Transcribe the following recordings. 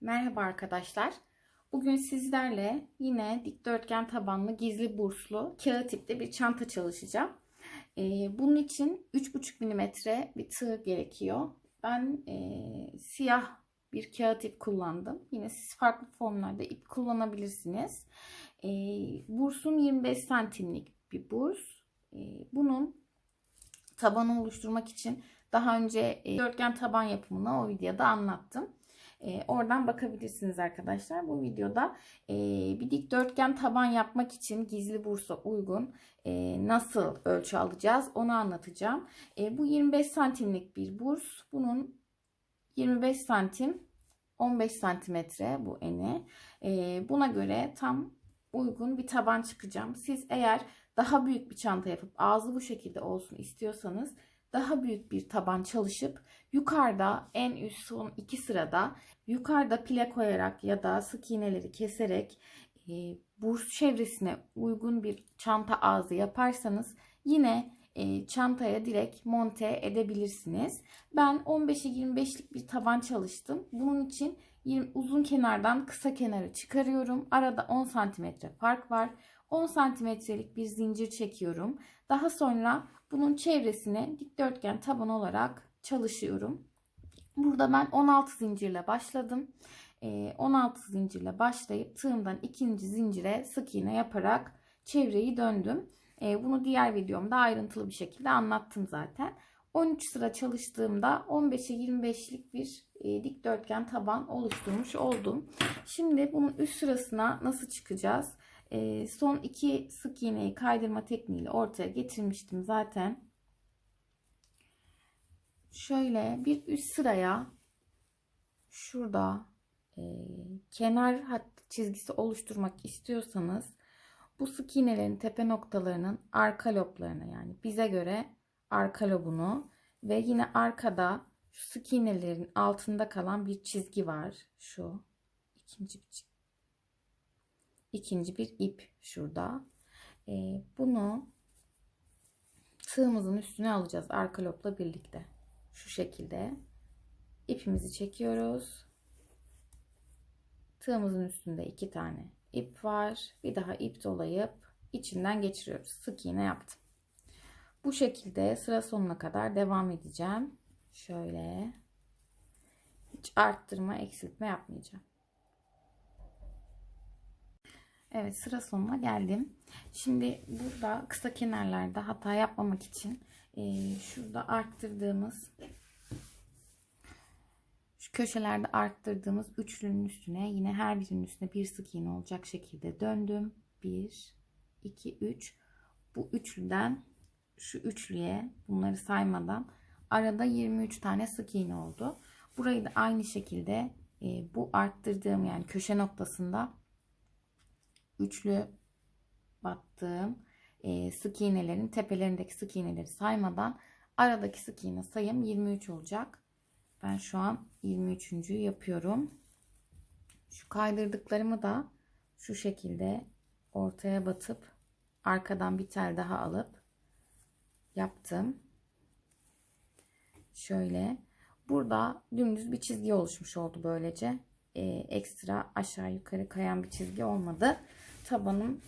Merhaba arkadaşlar. Bugün sizlerle yine dikdörtgen tabanlı gizli burslu kağıt tipli bir çanta çalışacağım. Ee, bunun için 3,5 mm bir tığ gerekiyor. Ben e, siyah bir kağıt ip kullandım. Yine siz farklı formlarda ip kullanabilirsiniz. Ee, bursun 25 santimlik bir burs. Ee, bunun tabanı oluşturmak için daha önce e, dörtgen taban yapımını o videoda anlattım. E, oradan bakabilirsiniz arkadaşlar. Bu videoda e, bir dikdörtgen taban yapmak için gizli bursa uygun e, nasıl ölçü alacağız onu anlatacağım. Bu 25 santimlik bir burs. Bunun 25 santim 15 santimetre bu eni. Buna göre tam uygun bir taban çıkacağım. Siz eğer daha büyük bir çanta yapıp ağzı bu şekilde olsun istiyorsanız daha büyük bir taban çalışıp yukarıda en üst son iki sırada yukarıda pile koyarak ya da sık iğneleri keserek e, burs çevresine uygun bir çanta ağzı yaparsanız yine e, çantaya direkt monte edebilirsiniz. Ben 15'e 25'lik bir taban çalıştım. Bunun için 20, uzun kenardan kısa kenarı çıkarıyorum. Arada 10 santimetre fark var. 10 santimetrelik bir zincir çekiyorum. Daha sonra bunun çevresine dikdörtgen taban olarak çalışıyorum. Burada ben 16 zincirle başladım. 16 ee, zincirle başlayıp tığımdan ikinci zincire sık iğne yaparak çevreyi döndüm. Ee, bunu diğer videomda ayrıntılı bir şekilde anlattım zaten. 13 sıra çalıştığımda 15'e 25'lik bir e, dikdörtgen taban oluşturmuş oldum. Şimdi bunun üst sırasına nasıl çıkacağız? Ee, son iki sık iğneyi kaydırma tekniğiyle ortaya getirmiştim zaten. Şöyle bir üst sıraya şurada e, kenar hat çizgisi oluşturmak istiyorsanız bu sık iğnelerin tepe noktalarının arka loblarına yani bize göre arka lobunu ve yine arkada şu sık iğnelerin altında kalan bir çizgi var. Şu ikinci bir çizgi ikinci bir ip şurada. E, bunu tığımızın üstüne alacağız arka lopla birlikte. Şu şekilde ipimizi çekiyoruz. Tığımızın üstünde iki tane ip var. Bir daha ip dolayıp içinden geçiriyoruz. Sık iğne yaptım. Bu şekilde sıra sonuna kadar devam edeceğim. Şöyle hiç arttırma, eksiltme yapmayacağım. Evet sıra sonuna geldim. Şimdi burada kısa kenarlarda hata yapmamak için e, şurada arttırdığımız şu köşelerde arttırdığımız üçlünün üstüne yine her birinin üstüne bir sık iğne olacak şekilde döndüm. 1 2 3 bu üçlüden şu üçlüye bunları saymadan arada 23 tane sık iğne oldu. Burayı da aynı şekilde e, bu arttırdığım yani köşe noktasında üçlü battığım e, sık iğnelerin tepelerindeki sık iğneleri saymadan aradaki sık iğne sayım 23 olacak. Ben şu an 23. yapıyorum. Şu kaydırdıklarımı da şu şekilde ortaya batıp arkadan bir tel daha alıp yaptım. Şöyle. Burada dümdüz bir çizgi oluşmuş oldu böylece. Ee, ekstra aşağı yukarı kayan bir çizgi olmadı tabanım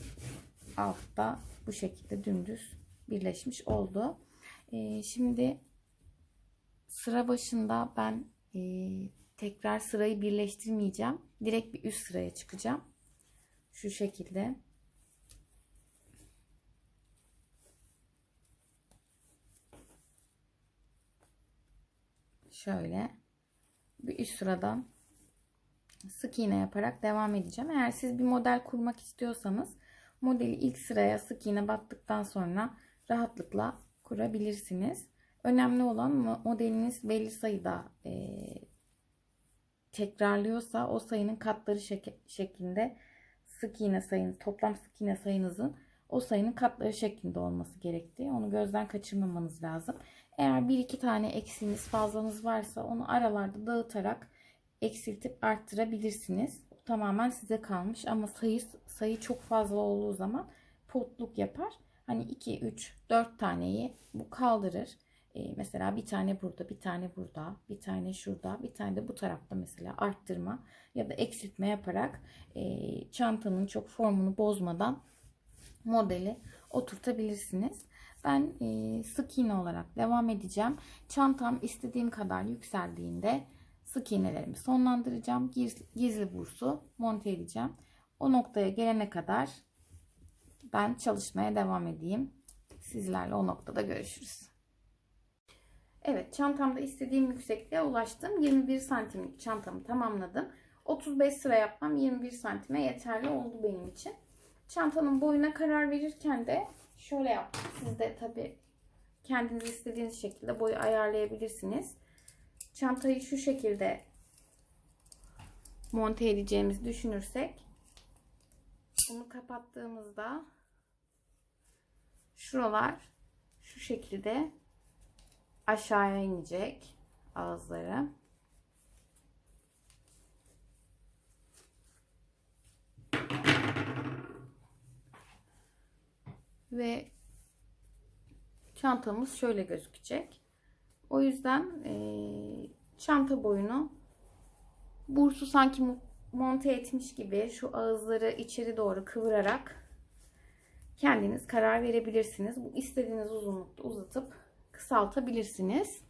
altta bu şekilde dümdüz birleşmiş oldu. Ee, şimdi sıra başında ben e, tekrar sırayı birleştirmeyeceğim. Direkt bir üst sıraya çıkacağım. Şu şekilde. Şöyle bir üst sıradan sık iğne yaparak devam edeceğim. Eğer siz bir model kurmak istiyorsanız modeli ilk sıraya sık iğne battıktan sonra rahatlıkla kurabilirsiniz. Önemli olan modeliniz belli sayıda e, tekrarlıyorsa o sayının katları şek şeklinde sık iğne sayınız, toplam sık iğne sayınızın o sayının katları şeklinde olması gerektiği. Onu gözden kaçırmamanız lazım. Eğer bir iki tane eksiğiniz fazlanız varsa onu aralarda dağıtarak eksiltip arttırabilirsiniz. O tamamen size kalmış ama sayı sayı çok fazla olduğu zaman potluk yapar. Hani 2, 3, 4 taneyi bu kaldırır. e, mesela bir tane burada, bir tane burada, bir tane şurada, bir tane de bu tarafta mesela arttırma ya da eksiltme yaparak e, çantanın çok formunu bozmadan modeli oturtabilirsiniz. Ben e, sık iğne olarak devam edeceğim. Çantam istediğim kadar yükseldiğinde sık iğnelerimi sonlandıracağım. Gizli, bursu monte edeceğim. O noktaya gelene kadar ben çalışmaya devam edeyim. Sizlerle o noktada görüşürüz. Evet çantamda istediğim yüksekliğe ulaştım. 21 santimlik çantamı tamamladım. 35 sıra yapmam 21 santime yeterli oldu benim için. Çantanın boyuna karar verirken de şöyle yaptım. Siz de tabi kendiniz istediğiniz şekilde boyu ayarlayabilirsiniz. Çantayı şu şekilde monte edeceğimizi düşünürsek bunu kapattığımızda şuralar şu şekilde aşağıya inecek ağızları. Ve çantamız şöyle gözükecek. O yüzden e, çanta boyunu bursu sanki monte etmiş gibi şu ağızları içeri doğru kıvırarak kendiniz karar verebilirsiniz. Bu istediğiniz uzunlukta uzatıp kısaltabilirsiniz.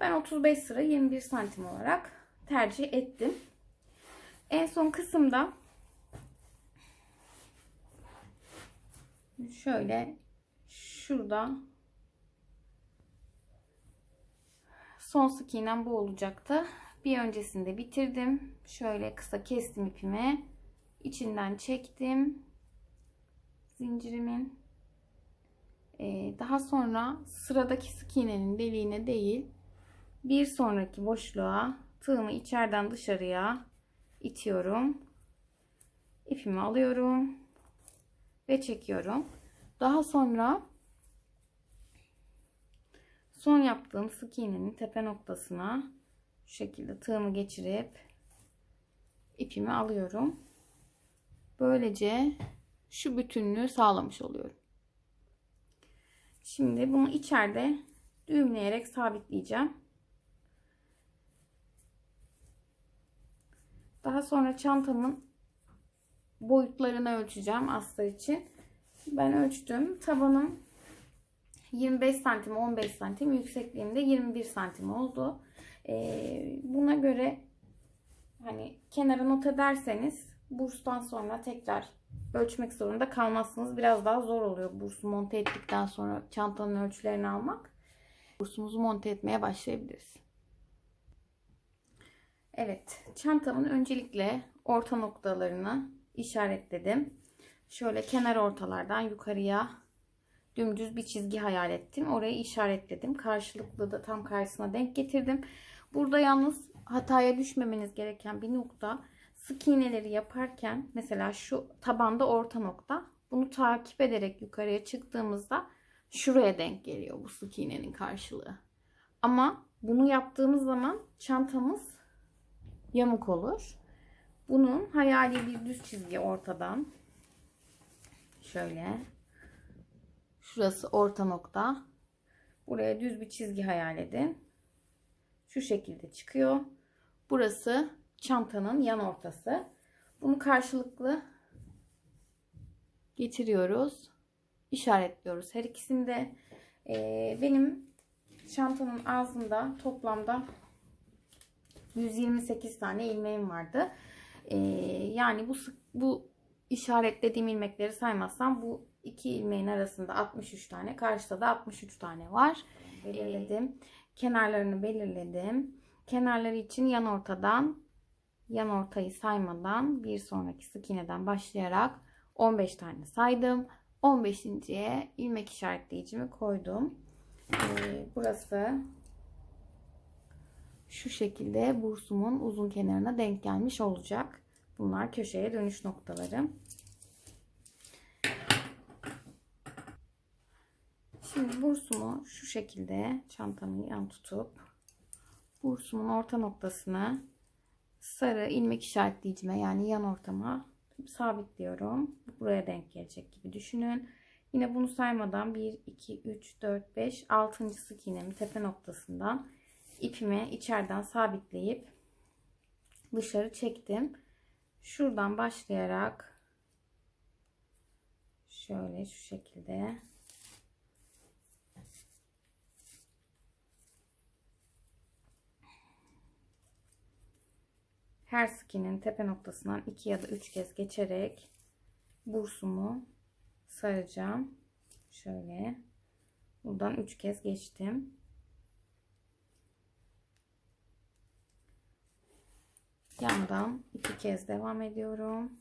Ben 35 sıra 21 santim olarak tercih ettim. En son kısımda şöyle şurada son sık iğnem bu olacaktı. Bir öncesinde bitirdim. Şöyle kısa kestim ipimi. İçinden çektim. Zincirimin. Ee, daha sonra sıradaki sık iğnenin deliğine değil bir sonraki boşluğa tığımı içeriden dışarıya itiyorum. İpimi alıyorum ve çekiyorum. Daha sonra son yaptığım sık iğnenin tepe noktasına şu şekilde tığımı geçirip ipimi alıyorum. Böylece şu bütünlüğü sağlamış oluyorum. Şimdi bunu içeride düğümleyerek sabitleyeceğim. Daha sonra çantamın boyutlarını ölçeceğim astar için. Ben ölçtüm. Tabanım 25 santim 15 santim yüksekliğimde 21 santim oldu. Ee, buna göre hani kenara not ederseniz burstan sonra tekrar ölçmek zorunda kalmazsınız. Biraz daha zor oluyor bursu monte ettikten sonra çantanın ölçülerini almak. Bursumuzu monte etmeye başlayabiliriz. Evet, çantamın öncelikle orta noktalarını işaretledim. Şöyle kenar ortalardan yukarıya dümdüz bir çizgi hayal ettim. Orayı işaretledim. Karşılıklı da tam karşısına denk getirdim. Burada yalnız hataya düşmemeniz gereken bir nokta sık iğneleri yaparken mesela şu tabanda orta nokta bunu takip ederek yukarıya çıktığımızda şuraya denk geliyor bu sık iğnenin karşılığı. Ama bunu yaptığımız zaman çantamız yamuk olur. Bunun hayali bir düz çizgi ortadan şöyle şurası orta nokta. Buraya düz bir çizgi hayal edin. Şu şekilde çıkıyor. Burası çantanın yan ortası. Bunu karşılıklı getiriyoruz. işaretliyoruz. Her ikisinde ee, benim çantanın ağzında toplamda 128 tane ilmeğim vardı. Ee, yani bu bu işaretlediğim ilmekleri saymazsam bu iki ilmeğin arasında 63 tane, karşıda da 63 tane var. Belirledim. Kenarlarını belirledim. Kenarları için yan ortadan yan ortayı saymadan bir sonraki sık iğneden başlayarak 15 tane saydım. 15.ye ilmek işaretleyicimi koydum. Ee, burası şu şekilde bursumun uzun kenarına denk gelmiş olacak. Bunlar köşeye dönüş noktalarım. Şimdi bursumu şu şekilde çantamı yan tutup bursumun orta noktasına sarı ilmek işaretleyicime yani yan ortama sabitliyorum. Buraya denk gelecek gibi düşünün. Yine bunu saymadan 1, 2, 3, 4, 5, 6. sık iğnemin tepe noktasından ipimi içeriden sabitleyip dışarı çektim. Şuradan başlayarak şöyle şu şekilde her sık iğnenin tepe noktasından 2 ya da 3 kez geçerek bursumu saracağım. Şöyle. Buradan 3 kez geçtim. Yandan 2 kez devam ediyorum.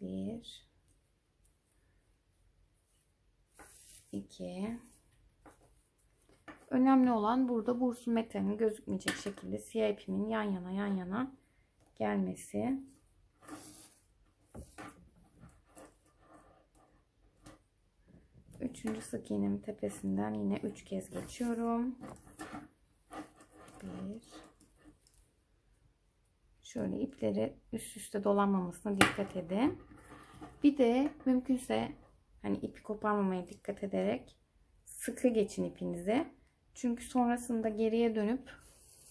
1 2 Önemli olan burada bursun metalinin gözükmeyecek şekilde siyah ipimin yan yana yan yana gelmesi. Üçüncü sık iğnemin tepesinden yine üç kez geçiyorum. Bir. Şöyle ipleri üst üste dolanmamasına dikkat edin. Bir de mümkünse hani ipi koparmamaya dikkat ederek sıkı geçin ipinizi. Çünkü sonrasında geriye dönüp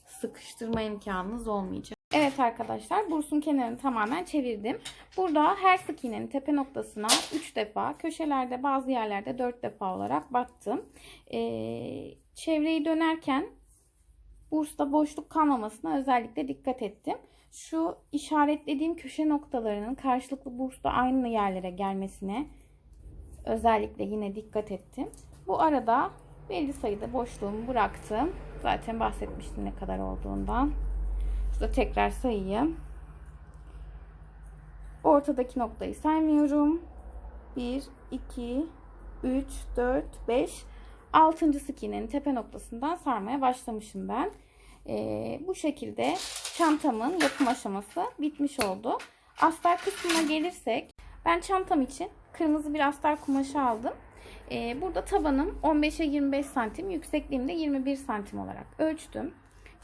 sıkıştırma imkanınız olmayacak. Evet arkadaşlar bursun kenarını tamamen çevirdim. Burada her sık iğnenin tepe noktasına 3 defa köşelerde bazı yerlerde 4 defa olarak battım. Ee, çevreyi dönerken bursta boşluk kalmamasına özellikle dikkat ettim. Şu işaretlediğim köşe noktalarının karşılıklı bursta aynı yerlere gelmesine özellikle yine dikkat ettim. Bu arada belli sayıda boşluğumu bıraktım. Zaten bahsetmiştim ne kadar olduğundan. Şurada tekrar sayayım. Ortadaki noktayı saymıyorum. 1, 2, 3, 4, 5. 6. sık iğnenin tepe noktasından sarmaya başlamışım ben. Ee, bu şekilde çantamın yapım aşaması bitmiş oldu. Astar kısmına gelirsek ben çantam için kırmızı bir astar kumaşı aldım. Ee, burada tabanım 15'e 25 santim, yüksekliğimde 21 santim olarak ölçtüm.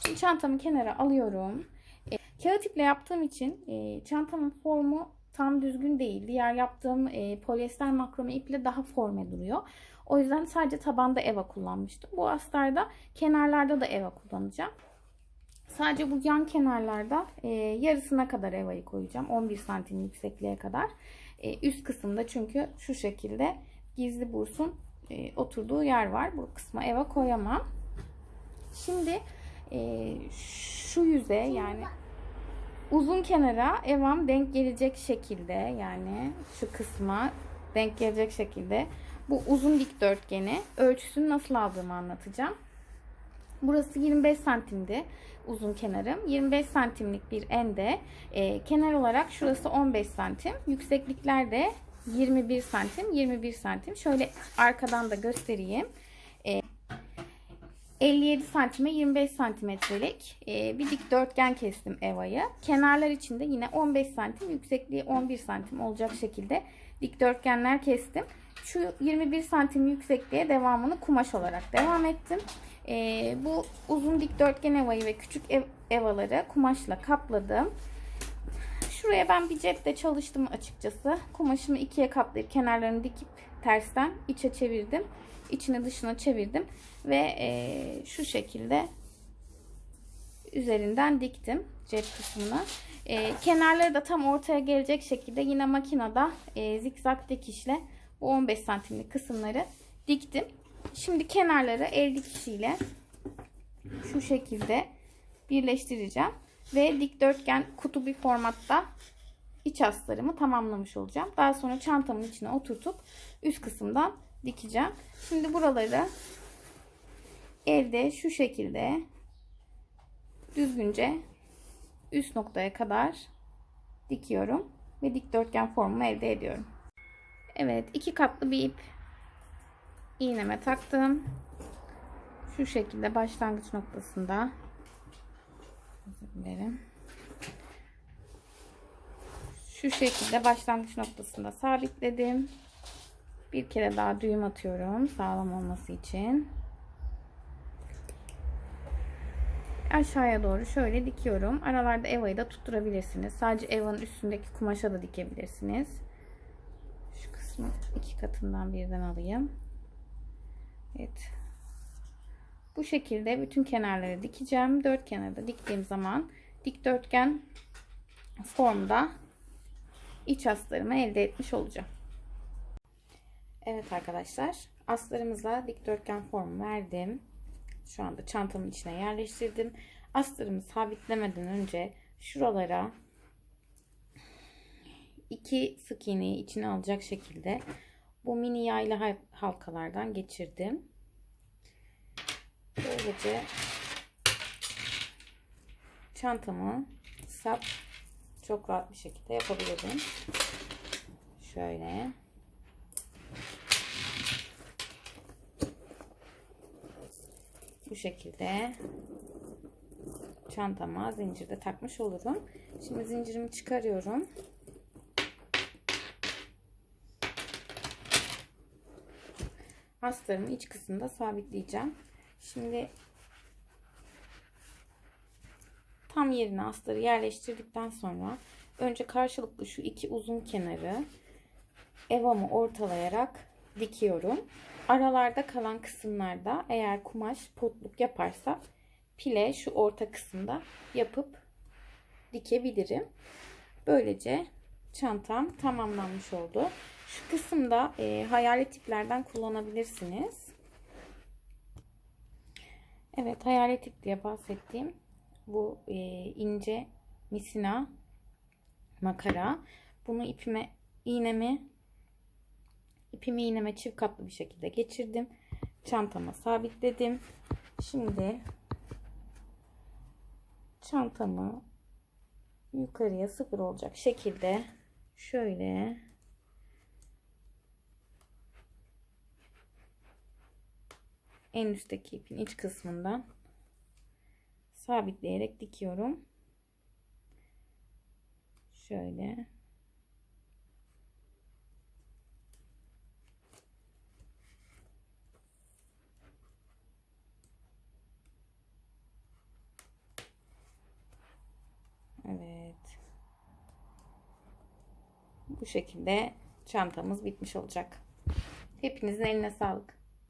Şimdi çantamı kenara alıyorum. Ee, kağıt iple yaptığım için e, çantamın formu tam düzgün değil. Diğer yaptığım e, polyester makrome iple daha forme duruyor. O yüzden sadece tabanda eva kullanmıştım. Bu astarda kenarlarda da eva kullanacağım. Sadece bu yan kenarlarda e, yarısına kadar evayı koyacağım. 11 santim yüksekliğe kadar. E, üst kısımda çünkü şu şekilde gizli bursun e, oturduğu yer var. Bu kısma eva koyamam. Şimdi e, şu yüze yani uzun kenara evam denk gelecek şekilde yani şu kısma denk gelecek şekilde bu uzun dikdörtgeni ölçüsünü nasıl aldığımı anlatacağım. Burası 25 santimdi uzun kenarım. 25 santimlik bir ende. E, kenar olarak şurası 15 santim. Yükseklikler de 21 santim 21 santim. Şöyle arkadan da göstereyim. E, 57 santime 25 santimetrelik e, bir dikdörtgen kestim evayı. Kenarlar için de yine 15 santim yüksekliği 11 santim olacak şekilde dikdörtgenler kestim. Şu 21 santim yüksekliğe devamını kumaş olarak devam ettim. E, bu uzun dikdörtgen evayı ve küçük ev, evaları kumaşla kapladım. Şuraya ben bir cepte çalıştım açıkçası. Kumaşımı ikiye katlayıp kenarlarını dikip tersten içe çevirdim. İçine dışına çevirdim. Ve e, şu şekilde üzerinden diktim cep kısmını. E, kenarları da tam ortaya gelecek şekilde yine makinede e, zikzak dikişle bu 15 santimlik kısımları diktim. Şimdi kenarları el dikişiyle şu şekilde birleştireceğim. Ve dikdörtgen kutu bir formatta iç astarımı tamamlamış olacağım. Daha sonra çantamın içine oturtup üst kısımdan dikeceğim. Şimdi buraları elde şu şekilde düzgünce üst noktaya kadar dikiyorum ve dikdörtgen formumu elde ediyorum. Evet iki katlı bir ip iğneme taktım. Şu şekilde başlangıç noktasında dilerim. Şu şekilde başlangıç noktasında sabitledim. Bir kere daha düğüm atıyorum sağlam olması için. aşağıya doğru şöyle dikiyorum. Aralarda Eva'yı da tutturabilirsiniz. Sadece Eva'nın üstündeki kumaşa da dikebilirsiniz. Şu kısmı iki katından birden alayım. Evet. Bu şekilde bütün kenarları dikeceğim. Dört kenarı da diktiğim zaman dikdörtgen formda iç astarımı elde etmiş olacağım. Evet arkadaşlar astarımıza dikdörtgen form verdim. Şu anda çantamın içine yerleştirdim. Astarımı sabitlemeden önce şuralara iki sık iğneyi içine alacak şekilde bu mini yaylı halkalardan geçirdim. Böylece çantamı sap çok rahat bir şekilde yapabilirim. Şöyle. Bu şekilde çantama zincirde takmış olurum. Şimdi zincirimi çıkarıyorum. Astarımı iç kısmında sabitleyeceğim. Şimdi tam yerine astarı yerleştirdikten sonra önce karşılıklı şu iki uzun kenarı evamı ortalayarak dikiyorum. Aralarda kalan kısımlarda eğer kumaş potluk yaparsa pile şu orta kısımda yapıp dikebilirim. Böylece çantam tamamlanmış oldu. Şu kısımda e, hayalet iplerden kullanabilirsiniz. Evet hayalet ip diye bahsettiğim bu e, ince misina makara. Bunu ipime iğnemi ipimi iğneme çift katlı bir şekilde geçirdim. Çantama sabitledim. Şimdi çantamı yukarıya sıfır olacak şekilde şöyle en üstteki ipin iç kısmından sabitleyerek dikiyorum. Şöyle. Evet. Bu şekilde çantamız bitmiş olacak. Hepinizin eline sağlık.